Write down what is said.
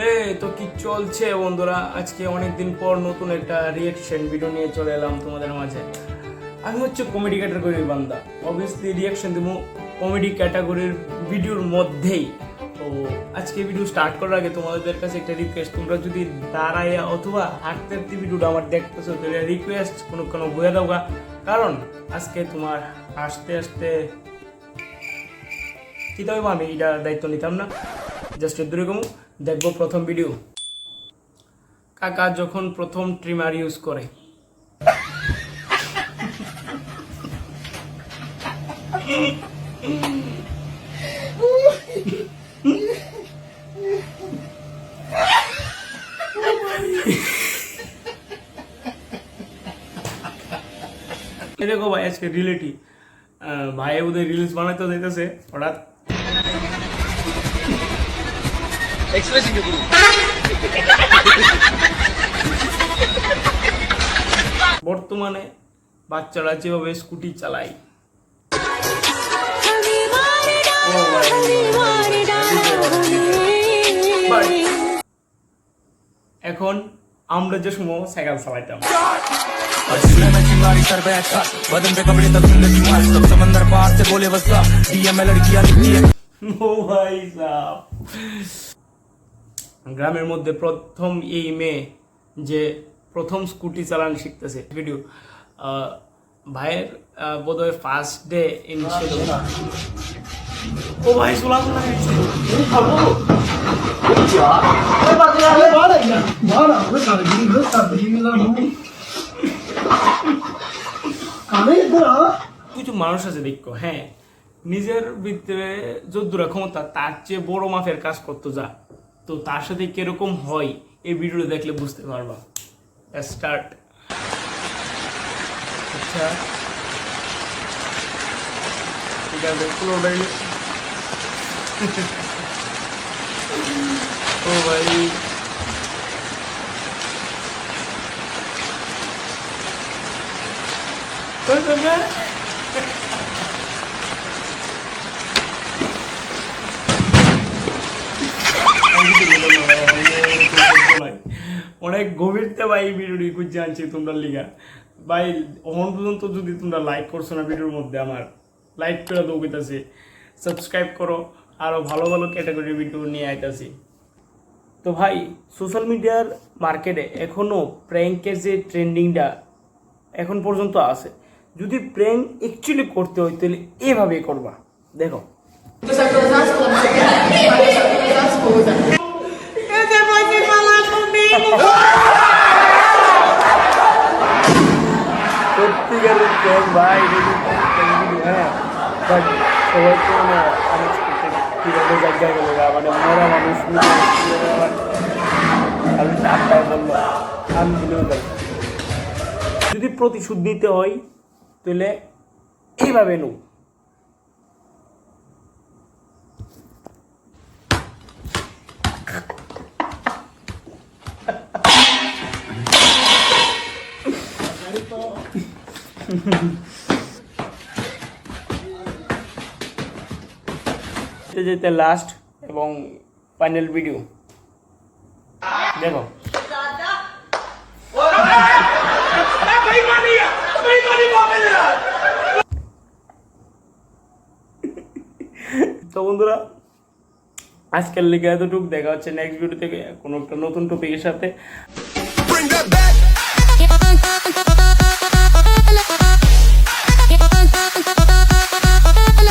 এই তো কি চলছে বন্ধুরা? আজকে অনেকদিন পর নতুন একটা রিয়েকশন ভিডিও নিয়ে চলে এলাম তোমাদের মাঝে। আমি হচ্ছে কমেডি ক্যাটাগরির বান্দা। অবভিয়াসলি রিয়াকশন দেবো কমেডি ক্যাটাগরির ভিডিওর মধ্যেই। তো আজকে ভিডিও স্টার্ট করার আগে তোমাদের কাছে একটা রিকোয়েস্ট তোমরা যদি দাঁড়ায় অথবা হাঁটতে হাঁটতে ভিডিওটা আমার দেখতেছো, তাহলে রিকোয়েস্ট কোনো কোনো বয়ে দাও কারণ আজকে তোমার আসতে আসতে কি তবে আমি এটা দায়িত্ব নিতাম না। জাস্ট এরকম দেখব প্রথম ভিডিও কাকা যখন প্রথম ট্রিমার ইউজ করে। দেখো ভাই, আজকে রিলেটিভ ভাই ওদের রিলস বানাইতে যাইতেছে, হঠাৎ বর্তমানে বাচ্চারা যেভাবে স্কুটি চালায়। এখন আমরা যে সময় সাইকেল চালাইতাম। ভাই গ্রামের মধ্যে প্রথম এই মেয়ে যে প্রথম স্কুটি চালানো শিখতেছে ভিডিও ভাইয়ের বোধহয় ফার্স্ট ডে ইন ও ভাই সোলা সোলা কিছু মানুষ আছে দেখো হ্যাঁ নিজের ভিতরে যদ্দুরা ক্ষমতা তার চেয়ে বড় মাপের কাজ করতো যা তো তার সাথে কীরকম হয় এই ভিডিওটা দেখলে বুঝতে পারবা। স্টার্ট আচ্ছা। ও ভাই। কই তোমরা অনেক গভীরতে ভাই এই ভিডিওটি খুঁজে আনছি তোমরা লিগা। ভাই, এখন পর্যন্ত যদি তোমরা লাইক করছ না ভিডিওর মধ্যে আমার লাইক করে দৌড়িতেছি সাবস্ক্রাইব করো আরও ভালো ভালো ক্যাটাগরির ভিডিও নিয়ে আইতাছি। তো ভাই সোশ্যাল মিডিয়ার মার্কেটে এখনও প্র্যাঙ্কের যে ট্রেন্ডিংটা এখন পর্যন্ত আছে। যদি প্র্যাঙ্ক অ্যাকচুয়ালি করতে হয়, তাহলে এভাবে করবা। দেখো। সত্যিকারের প্র্যাঙ্ক ভাই হ্যাঁ বাট সবাই তো মানে আনএক্সপেক্টেড কীভাবে জায়গায় গেল মানে মরা মানুষ আমি চারটায় বলল আমি যদি প্রতিশোধ নিতে হয়, তাহলে এইভাবে নো যেতে লাস্ট এবং ফাইনাল ভিডিও দেখো। তো বন্ধুরা, আজকের লিগে এতটুকু। দেখা হচ্ছে নেক্সট ভিডিও থেকে কোনো একটা নতুন টপিকের সাথে।